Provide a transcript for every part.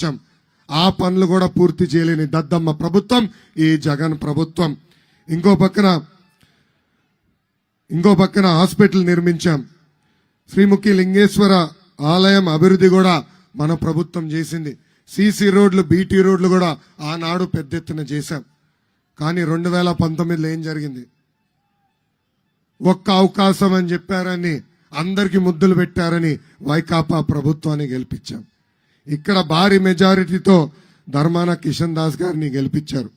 ఇచ్చాం. ఆ పనులు కూడా పూర్తి చేయలేని దద్దమ్మ ప్రభుత్వం ఈ జగన్ ప్రభుత్వం. ఇంకో పక్కన ఇంకో పక్కన హాస్పిటల్ నిర్మించాం. శ్రీముఖి లింగేశ్వర ఆలయం అభివృద్ధి కూడా మన ప్రభుత్వం చేసింది. సీసీ రోడ్లు బీటీ రోడ్లు కూడా ఆనాడు పెద్ద ఎత్తున చేశాం. కానీ రెండు వేల పంతొమ్మిదిలో ఏం జరిగింది? ఒక్క అవకాశం అని చెప్పారని అందరికీ ముద్దులు పెట్టారని వైకాపా ప్రభుత్వాన్ని గెలిపించాం. ఇక్కడ భారీ మెజారిటీతో ధర్మాన కిషన్ దాస్ గారిని గెలిపించారు.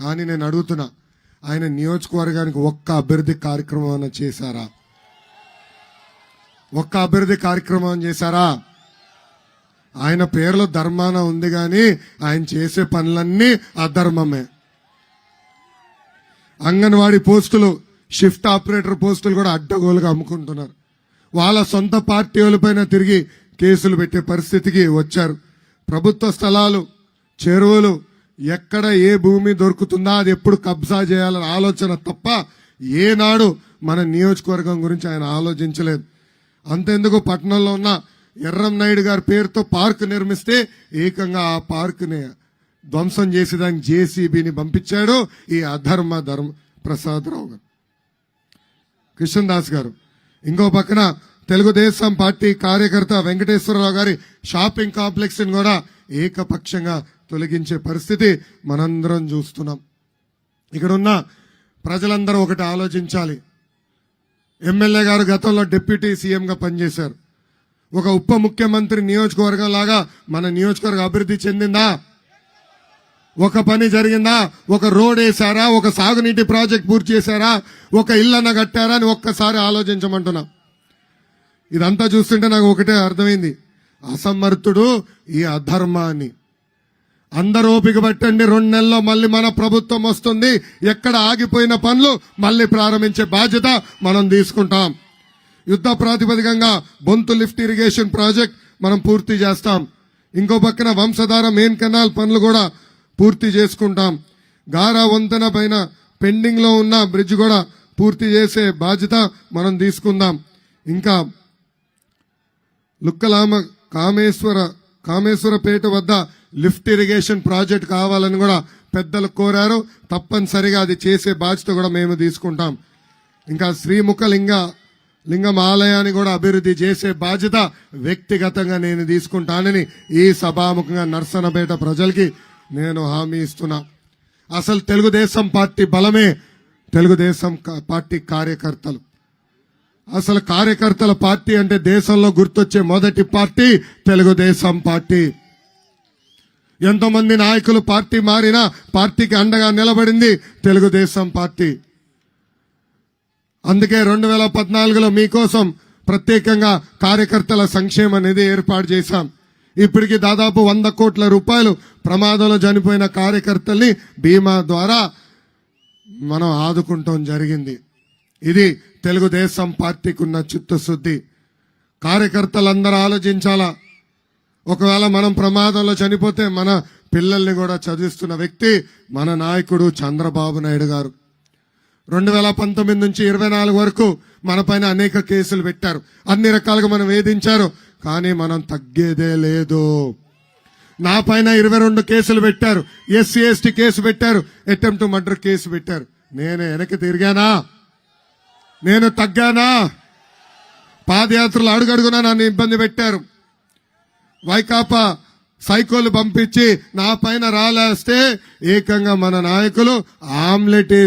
కానీ నేను అడుగుతున్నా ఆయన నియోజకవర్గానికి ఒక్క అభివృద్ధి కార్యక్రమం చేశారా? ఒక్క అభివృద్ధి కార్యక్రమం చేశారా? ఆయన పేర్లో ధర్మాన ఉంది కానీ ఆయన చేసే పనులన్నీ అధర్మమే. అంగన్వాడీ పోస్టులు షిఫ్ట్ ఆపరేటర్ పోస్టులు కూడా అడ్డగోలుగా అమ్ముకుంటున్నారు. వాళ్ళ సొంత పార్టీ వాళ్ళపైన తిరిగి కేసులు పెట్టే పరిస్థితికి వచ్చారు. ప్రభుత్వ స్థలాలు చెరువులు ఎక్కడ ఏ భూమి దొరుకుతుందా అది ఎప్పుడు కబ్జా చేయాలన్న ఆలోచన తప్ప ఏనాడు మన నియోజకవర్గం గురించి ఆయన ఆలోచించలేదు. అంతెందుకు పట్టణంలో ఉన్న ఎర్రం నాయుడు గారి పేరుతో పార్క్ నిర్మిస్తే ఏకంగా ఆ పార్క్ని ధ్వంసం చేసేదానికి జేసీబీని పంపించాడు ఈ అధర్మ ధర్మ ప్రసాదరావు గారు. కృష్ణదాస్ దాస్ గారు ఇంకో పక్కన తెలుగుదేశం పార్టీ కార్యకర్త వెంకటేశ్వరరావు గారి షాపింగ్ కాంప్లెక్స్ని కూడా ఏకపక్షంగా తొలగించే పరిస్థితి మనందరం చూస్తున్నాం. ఇక్కడున్న ప్రజలందరూ ఒకటి ఆలోచించాలి. ఎమ్మెల్యే గారు గతంలో డిప్యూటీ సీఎంగా పనిచేశారు. ఒక ఉప ముఖ్యమంత్రి నియోజకవర్గం లాగా మన నియోజకవర్గం అభివృద్ధి చెందిందా? ఒక పని జరిగిందా? ఒక రోడ్ వేసారా ఒక సాగునీటి ప్రాజెక్ట్ పూర్తి చేశారా? ఒక ఇల్లన్న కట్టారా అని ఒక్కసారి ఆలోచించమంటున్నా. ఇదంతా చూస్తుంటే నాకు ఒకటే అర్థమైంది. అసమర్థుడు ఈ అధర్మాన్ని. అందరూ ఓపిక పట్టండి రెండు నెలల్లో మళ్ళీ మన ప్రభుత్వం వస్తుంది. ఎక్కడ ఆగిపోయిన పనులు మళ్ళీ ప్రారంభించే బాధ్యత మనం తీసుకుంటాం. యుద్ధ ప్రాతిపదికంగా బొంతు లిఫ్ట్ ఇరిగేషన్ ప్రాజెక్ట్ మనం పూర్తి చేస్తాం. ఇంకో పక్కన వంశధార మెయిన్ కెనాల్ పనులు కూడా పూర్తి చేసుకుంటాం. గారా వంతెన పైన పెండింగ్లో ఉన్న బ్రిడ్జ్ కూడా పూర్తి చేసే బాధ్యత మనం తీసుకుందాం. ఇంకా లుక్కలామ కామేశ్వర కామేశ్వరపేట వద్ద లిఫ్ట్ ఇరిగేషన్ ప్రాజెక్ట్ కావాలని కూడా పెద్దలు కోరారు. తప్పనిసరిగా అది చేసే బాధ్యత కూడా మేము తీసుకుంటాం. ఇంకా శ్రీముఖ లింగ లింగం ఆలయాన్ని కూడా అభివృద్ధి చేసే బాధ్యత వ్యక్తిగతంగా నేను తీసుకుంటానని ఈ సభాముఖంగా నర్సనపేట ప్రజలకి నేను హామీ ఇస్తున్నా. అసలు తెలుగుదేశం పార్టీ బలమే తెలుగుదేశం పార్టీ కార్యకర్తలు. అసలు కార్యకర్తల పార్టీ అంటే దేశంలో గుర్తొచ్చే మొదటి పార్టీ తెలుగుదేశం పార్టీ. ఎంతో మంది నాయకులు పార్టీ మారినా పార్టీకి అండగా నిలబడింది తెలుగుదేశం పార్టీ. అందుకే రెండు వేల పద్నాలుగులో మీకోసం ప్రత్యేకంగా కార్యకర్తల సంక్షేమ నిధి ఏర్పాటు చేశాం. ఇప్పటికి దాదాపు వంద కోట్ల రూపాయలు ప్రమాదంలో చనిపోయిన కార్యకర్తల్ని బీమా ద్వారా మనం ఆదుకుంటాం జరిగింది. ఇది తెలుగుదేశం పార్టీకి ఉన్న చిత్తశుద్ధి. కార్యకర్తలందరూ ఆలోచించాలా? ఒకవేళ మనం ప్రమాదంలో చనిపోతే మన పిల్లల్ని కూడా చదివిస్తున్న వ్యక్తి మన నాయకుడు చంద్రబాబు నాయుడు గారు. రెండు వేల పంతొమ్మిది నుంచి ఇరవై నాలుగు వరకు మన పైన అనేక కేసులు పెట్టారు. అన్ని రకాలుగా మనం వేధించారు. కానీ మనం తగ్గేదే లేదు. నా పైన ఇరవై రెండు కేసులు పెట్టారు. ఎస్సీ ఎస్టీ కేసు పెట్టారు. అటెంప్ట్ మర్డర్ కేసు పెట్టారు. నేను వెనక్కి తిరిగానా? నేను తగ్గానా? పాదయాత్రలు అడుగడుగునా నన్ను ఇబ్బంది పెట్టారు. వైకాపా సైకోలు పంపించి నా పైన రాలేస్తే ఏకంగా మన నాయకులు ఆమ్లెట్ వేసి